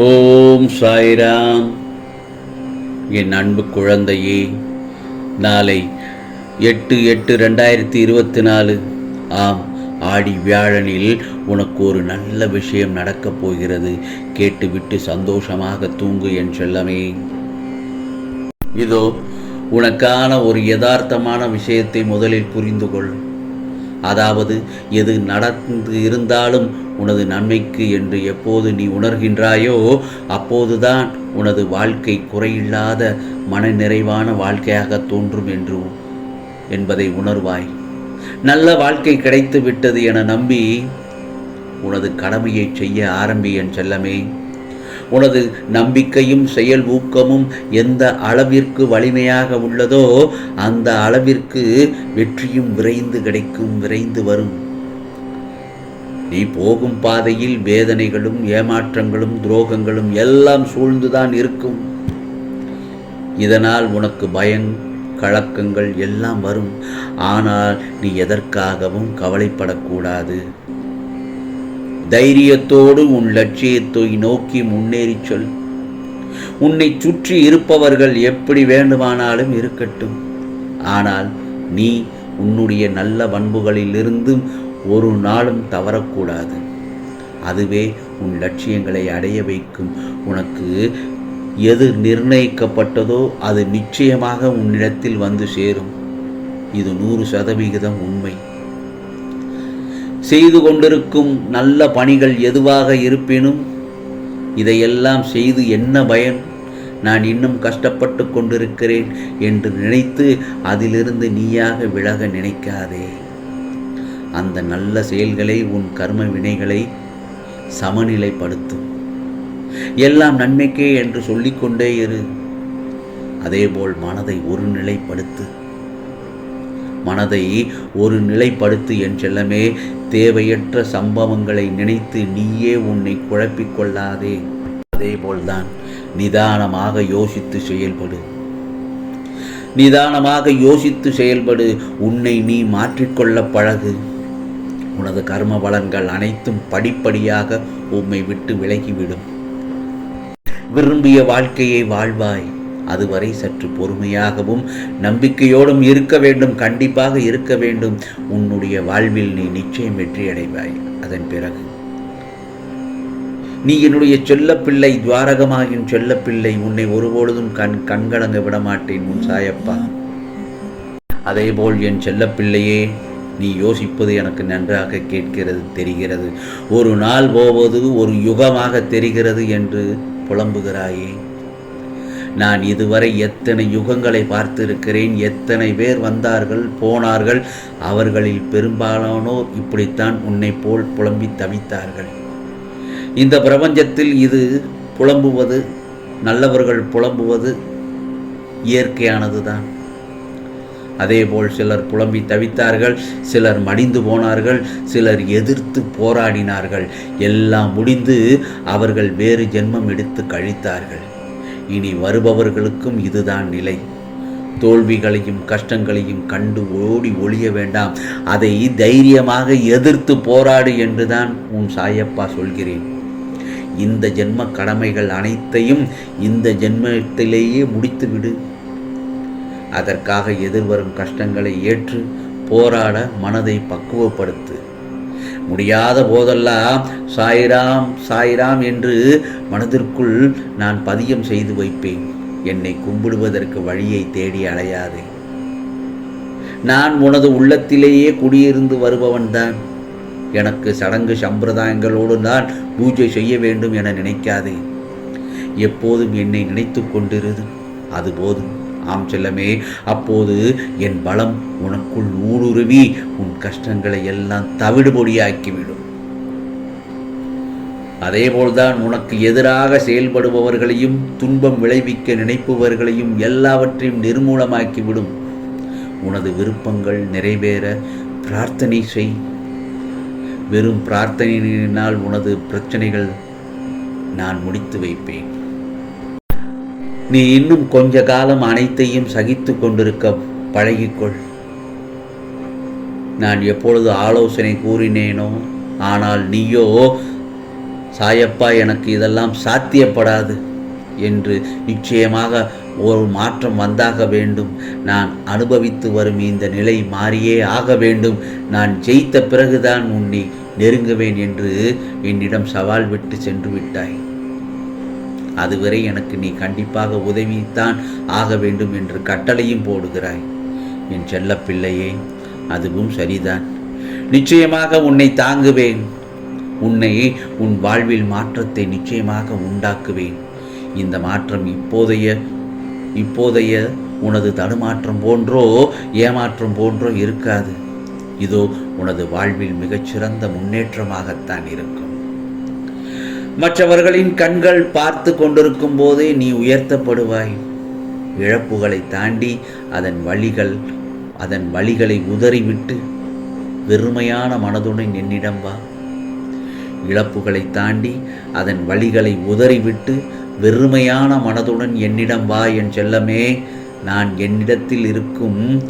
ஓம் சாய்ராம். என் அன்பு குழந்தையே நாளை எட்டு எட்டு ரெண்டாயிரத்தி இருபத்தி நாலு. ஆம் ஆடி வியாழனில் உனக்கு ஒரு நல்ல விஷயம் நடக்கப் போகிறது. கேட்டுவிட்டு சந்தோஷமாக தூங்கு என் செல்லமே. இதோ உனக்கான ஒரு யதார்த்தமான விஷயத்தை முதலில் புரிந்து கொள் அதாவது எது நடந்து இருந்தாலும் உனது நன்மைக்கு என்று எப்போது நீ உணர்கின்றாயோ அப்போதுதான் உனது வாழ்க்கை குறையில்லாத மன நிறைவான வாழ்க்கையாக தோன்றும் என்று என்பதை உணர்வாய். நல்ல வாழ்க்கை கிடைத்து விட்டது என நம்பி உனது கடமையை செய்ய ஆரம்பி என் செல்லமே. உனது நம்பிக்கையும் செயல் ஊக்கமும் எந்த அளவிற்கு வலிமையாக உள்ளதோ அந்த அளவிற்கு வெற்றியும் விரைந்து கிடைக்கும் விரைந்து வரும். நீ போகும் பாதையில் வேதனைகளும் ஏமாற்றங்களும் துரோகங்களும் எல்லாம் சூழ்ந்துதான் இருக்கும். இதனால் உனக்கு பயம் கலக்கங்கள் எல்லாம் வரும். ஆனால் நீ எதற்காகவும் கவலைப்படக்கூடாது. தைரியத்தோடு உன் லட்சியத்தை நோக்கி முன்னேறி சொல். உன்னை சுற்றி இருப்பவர்கள் எப்படி வேண்டுமானாலும் இருக்கட்டும். ஆனால் நீ உன்னுடைய நல்ல பண்புகளிலிருந்தும் ஒரு நாளும் தவறக்கூடாது. அதுவே உன் லட்சியங்களை அடைய வைக்கும். உனக்கு எது நிர்ணயிக்கப்பட்டதோ அது நிச்சயமாக உன்னிடத்தில் வந்து சேரும். இது நூறு சதவிகிதம் உண்மை. செய்து கொண்டிருக்கும் நல்ல பணிகள் எதுவாக இருப்பினும் இதையெல்லாம் செய்து என்ன பயன்? நான் இன்னும் கஷ்டப்பட்டு கொண்டிருக்கிறேன் என்று நினைத்து அதிலிருந்து நீயாக விலக நினைக்காதே. அந்த நல்ல செயல்களை உன் கர்ம வினைகளை சமநிலைப்படுத்தும். எல்லாம் நன்மைக்கே என்று சொல்லிக்கொண்டே இரு. அதேபோல் மனதை ஒரு நிலைப்படுத்து. மனதை ஒரு நிலைப்படுத்து என் செல்லமே தேவையற்ற சம்பவங்களை நினைத்து நீயே உன்னை குழப்பிக்கொள்ளாதே. அதேபோல்தான் நிதானமாக யோசித்து செயல்படு. நிதானமாக யோசித்து செயல்படு. உன்னை நீ மாற்றிக்கொள்ள பழகு. உனது கர்ம பலன்கள் அனைத்தும் படிப்படியாக உம்மை விட்டு விலகிவிடும். விரும்பிய வாழ்க்கையை வாழ்வாய். அதுவரை சற்று பொறுமையாகவும் நம்பிக்கையோடும் இருக்க வேண்டும் கண்டிப்பாக இருக்க வேண்டும். உன்னுடைய வாழ்வில் நீ நிச்சயம் வெற்றி அடைவாய். அதன் பிறகு நீ என்னுடைய செல்லப்பிள்ளை துவாரகமாகின் செல்லப்பிள்ளை உன்னை ஒருபொழுதும் கண் கண்கலங்க விடமாட்டேன் உன் சாயப்பா. அதேபோல் என் செல்லப்பிள்ளையே நீ யோசிப்பது எனக்கு நன்றாக கேட்கிறது தெரிகிறது. ஒரு நாள் போவது ஒரு யுகமாக தெரிகிறது என்று புலம்புகிறாயே. நான் இதுவரை எத்தனை யுகங்களை பார்த்திருக்கிறேன் எத்தனை பேர் வந்தார்கள் போனார்கள் அவர்களில் பெரும்பாலானோர் இப்படித்தான் உன்னை போல் புலம்பி தவித்தார்கள். இந்த பிரபஞ்சத்தில் இது புலம்புவது நல்லவர்கள் புலம்புவது இயற்கையானதுதான். அதேபோல் சிலர் புலம்பி தவித்தார்கள் சிலர் மடிந்து போனார்கள் சிலர் எதிர்த்து போராடினார்கள். எல்லாம் முடிந்து அவர்கள் வேறு ஜென்மம் எடுத்து கழித்தார்கள். இனி வருபவர்களுக்கும் இதுதான் நிலை. தோல்விகளையும் கஷ்டங்களையும் கண்டு ஓடி ஒழிய வேண்டாம். அதை தைரியமாக எதிர்த்து போராடு என்றுதான் உன் சாயப்பா சொல்கிறேன். இந்த ஜென்ம கடமைகள் அனைத்தையும் இந்த ஜென்மத்திலேயே முடித்துவிடு. அதற்காக எதிர்வரும் கஷ்டங்களை ஏற்று போராட மனதை பக்குவப்படுத்து. முடியாத போதெல்லாம் சாய்ராம் சாய்ராம் என்று மனதிற்குள் நான் பதியம் செய்து வைப்பேன். என்னை கும்பிடுவதற்கு வழியை தேடி அலையாதே. நான் உனது உள்ளத்திலேயே குடியிருந்து வருபவன்தான் எனக்கு சடங்கு சம்பிரதாயங்களோடு தான் பூஜை செய்ய வேண்டும் என நினைக்காதே. எப்போதும் என்னை நினைத்து கொண்டிருது அது போதும். ஆம் செல்லமே அப்போது என் பலம் உனக்குள் ஊடுருவி உன் கஷ்டங்களை எல்லாம் தவிடுபொடியாக்கிவிடும். அதேபோல்தான் உனக்கு எதிராக செயல்படுபவர்களையும் துன்பம் விளைவிக்க நினைப்பவர்களையும் எல்லாவற்றையும் நிர்மூலமாக்கிவிடும். உனது விருப்பங்கள் நிறைவேற பிரார்த்தனை செய். வெறும் பிரார்த்தனையினால் உனது பிரச்சனைகள் நான் முடித்து வைப்பேன். நீ இன்னும் கொஞ்ச காலம் அனைத்தையும் சகித்து கொண்டிருக்க பழகிக்கொள். நான் எப்பொழுது ஆலோசனை கூறினேனோ ஆனால் நீயோ சாயப்பா எனக்கு இதெல்லாம் சாத்தியப்படாது என்று நிச்சயமாக ஒரு மாற்றம் வந்தாக வேண்டும். நான் அனுபவித்து வரும் இந்த நிலை மாறியே ஆக வேண்டும். நான் ஜெயித்த பிறகுதான் உன்னை நெருங்குவேன் என்று என்னிடம் சவால் விட்டு சென்று விட்டாய். அதுவரை எனக்கு நீ கண்டிப்பாக உதவித்தான் ஆக வேண்டும் என்று கட்டளையும் போடுகிறாய். என் செல்ல பிள்ளையே அதுவும் சரிதான். நிச்சயமாக உன்னை தாங்குவேன். உன்னை உன் வாழ்வில் மாற்றத்தை நிச்சயமாக உண்டாக்குவேன். இந்த மாற்றம் இப்போதைய இப்போதைய உனது தடுமாற்றம் போன்றோ ஏமாற்றம் போன்றோ இருக்காது. இதோ உனது வாழ்வில் மிகச்சிறந்த முன்னேற்றமாகத்தான் இருக்கும். மற்றவர்களின் கண்கள் பார்த்து கொண்டிருக்கும் போதே நீ உயர்த்தப்படுவாய். இழப்புகளை தாண்டி அதன் வழிகள் அதன் வழிகளை உதறிவிட்டு வெறுமையான மனதுடன் என்னிடம் வா. இழப்புகளை தாண்டி அதன் வழிகளை உதறிவிட்டு வெறுமையான மனதுடன் என்னிடம் வா என் செல்லமே. நான் என்னிடத்தில் இருக்கும்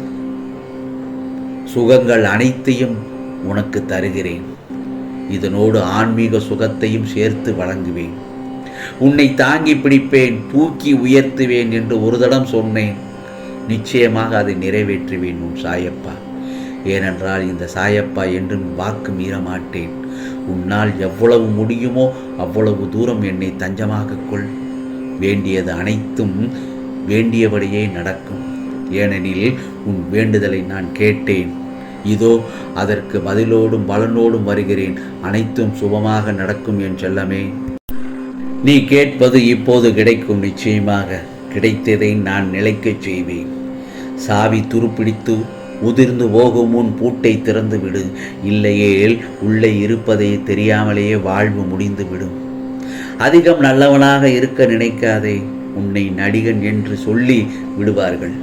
சுகங்கள் அனைத்தையும் உனக்கு தருகிறேன். இதனோடு ஆன்மீக சுகத்தையும் சேர்த்து வழங்குவேன். உன்னை தாங்கி பிடிப்பேன் தூக்கி உயர்த்துவேன் என்று ஒரு தடம் சொன்னேன். நிச்சயமாக அதை நிறைவேற்றுவேன் உன் சாயப்பா. ஏனென்றால் இந்த சாயப்பா என்றும் வாக்கு மீற மாட்டேன் உன்னால் எவ்வளவு முடியுமோ அவ்வளவு தூரம் என்னை தஞ்சமாக கொள். வேண்டியது அனைத்தும் வேண்டியபடியே நடக்கும். ஏனெனில் உன் வேண்டுதலை நான் கேட்டேன். இதோ அதற்கு பதிலோடும் பலனோடும் வருகிறேன். அனைத்தும் சுபமாக நடக்கும் என் செல்லமே. நீ கேட்பது இப்போது கிடைக்கும் நிச்சயமாக. கிடைத்ததை நான் நிலைக்கச் செய்வேன். சாவி துருப்பிடித்து உதிர்ந்து போகும் முன் பூட்டை திறந்து விடு இல்லையேல் உள்ளே இருப்பதை தெரியாமலேயே வாழ்வு முடிந்து விடும் அதிகம் நல்லவனாக இருக்க நினைக்காதே. உன்னை நடிகன் என்று சொல்லி விடுவார்கள்.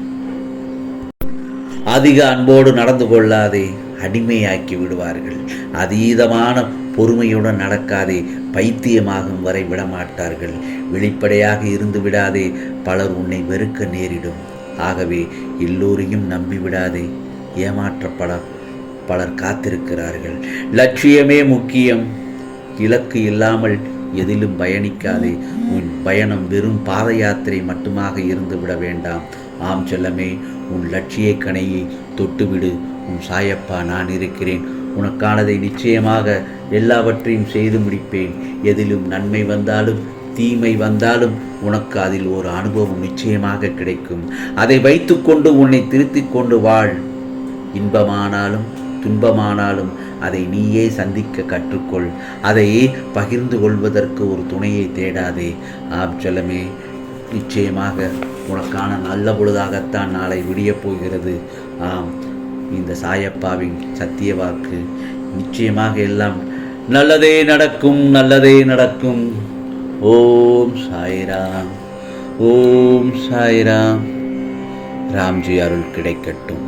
அதிக அன்போடு நடந்து கொள்ளாதே. அடிமையாக்கி விடுவார்கள். அதீதமான பொறுமையுடன் நடக்காதே பைத்தியமாகும் வரை விடமாட்டார்கள். வெளிப்படையாக இருந்து விடாதே பலர் உன்னை வெறுக்க நேரிடும். ஆகவே எல்லோரையும் நம்பிவிடாதே ஏமாற்றப்பட பலர் காத்திருக்கிறார்கள். லட்சியமே முக்கியம். இலக்கு இல்லாமல் எதிலும் பயணிக்காதே. உன் பயணம் வெறும் பாத யாத்திரை மட்டுமாக இருந்து விட வேண்டாம். ஆம் செல்லமே உன் லட்சிய கணையை தொட்டுவிடு. உன் சாயப்பா நான் இருக்கிறேன். உனக்கானதை நிச்சயமாக எல்லாவற்றையும் செய்து முடிப்பேன். எதிலும் நன்மை வந்தாலும் தீமை வந்தாலும் உனக்கு அதில் ஒரு அனுபவம் நிச்சயமாக கிடைக்கும். அதை வைத்துக்கொண்டு உன்னை திருத்திக் கொண்டு வாழ். இன்பமானாலும் துன்பமானாலும் அதை நீயே சந்திக்க கற்றுக்கொள். அதை பகிர்ந்து கொள்வதற்கு ஒரு துணையை தேடாதே. ஆம் நிச்சயமாக உனக்கான நல்ல பொழுதாகத்தான் நாளை விடியப் போகிறது. ஆம். இந்த சாயப்பாவின் சத்திய வாக்கு. நிச்சயமாக எல்லாம் நல்லதே நடக்கும் நல்லதே நடக்கும். ஓம் சாய்ராம் ஓம் சாய்ராம். ராம்ஜி அருள் கிடைக்கட்டும்.